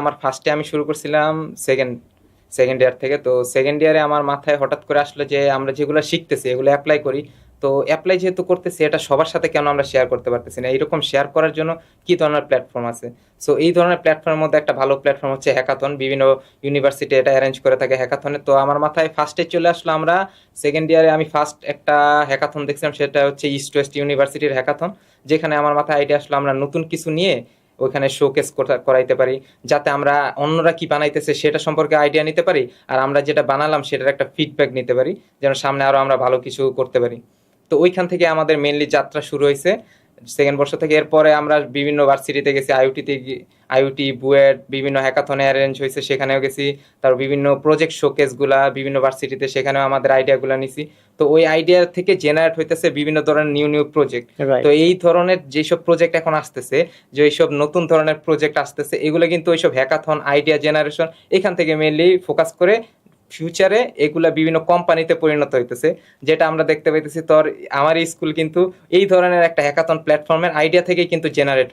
আমার ফার্স্টে আমি শুরু করছিলাম সেকেন্ড সেকেন্ড ইয়ার থেকে। তো সেকেন্ড ইয়ারে আমার মাথায় হঠাৎ করে আসলো যে আমরা যেগুলো শিখতেছি, এগুলো অ্যাপ্লাই করি। তো অ্যাপ্লাই যেহেতু করতেছি, এটা সবার সাথে কেন আমরা শেয়ার করতে পারতেছি না? এইরকম শেয়ার করার জন্য কি ধরনের প্ল্যাটফর্ম আছে? সো এই ধরনের প্ল্যাটফর্মের মধ্যে একটা ভালো প্ল্যাটফর্ম হচ্ছে হ্যাকাথন বিভিন্ন ইউনিভার্সিটি এটা অ্যারেঞ্জ করে থাকে হ্যাকাথনে তো আমার মাথায় ফার্স্টে চলে আসলো আমরা সেকেন্ড ইয়ারে আমি ফার্স্ট একটা হ্যাকাথন দেখছিলাম, সেটা হচ্ছে ইস্ট ওয়েস্ট ইউনিভার্সিটির হ্যাকাথন যেখানে আমার মাথায় আইডিয়া আসলো আমরা নতুন কিছু নিয়ে ওইখানে শোকেস করাইতে পারি, যাতে আমরা অন্যরা কি বানাইতেছে সেটা সম্পর্কে আইডিয়া নিতে পারি, আর আমরা যেটা বানালাম সেটার একটা ফিডব্যাক নিতে পারি, যেন সামনে আরও আমরা ভালো কিছু করতে পারি। তো ওইখান থেকে আমাদের মেনলি যাত্রা শুরু হয়েছে। সেকেন্ড বর্ষ থেকে এরপরে আমরা বিভিন্ন ভার্সিটিতে গেছি আইওটিতে আইওটি বুয়েট বিভিন্ন হ্যাকাথনে অ্যারেঞ্জ হয়েছে সেখানেও গেছি। তারপর বিভিন্ন প্রজেক্ট শোকেসগুলা বিভিন্ন ভার্সিটিতে সেখানেও আমাদের আইডিয়াগুলো নিছি। তো ওই আইডিয়া থেকে জেনারেট হইতেছে বিভিন্ন ধরনের নিউ নিউ প্রজেক্ট তো এই ধরনের যেসব প্রজেক্ট এখন আসতেছে যে এইসব নতুন ধরনের প্রজেক্ট আসতেছে এগুলো কিন্তু ওইসব হ্যাকাথন আইডিয়া জেনারেশন এখান থেকে মেনলি ফোকাস করে ফিউচারে এগুলা বিভিন্ন কোম্পানিতে পরিণত হইতেছে। যেটা আমরা দেখতে পাইতেছি তোর, আমার স্কুল কিন্তু এই ধরনের একটা হ্যাকাথন প্ল্যাটফর্মের আইডিয়া থেকেই কিন্তু জেনারেট হয়।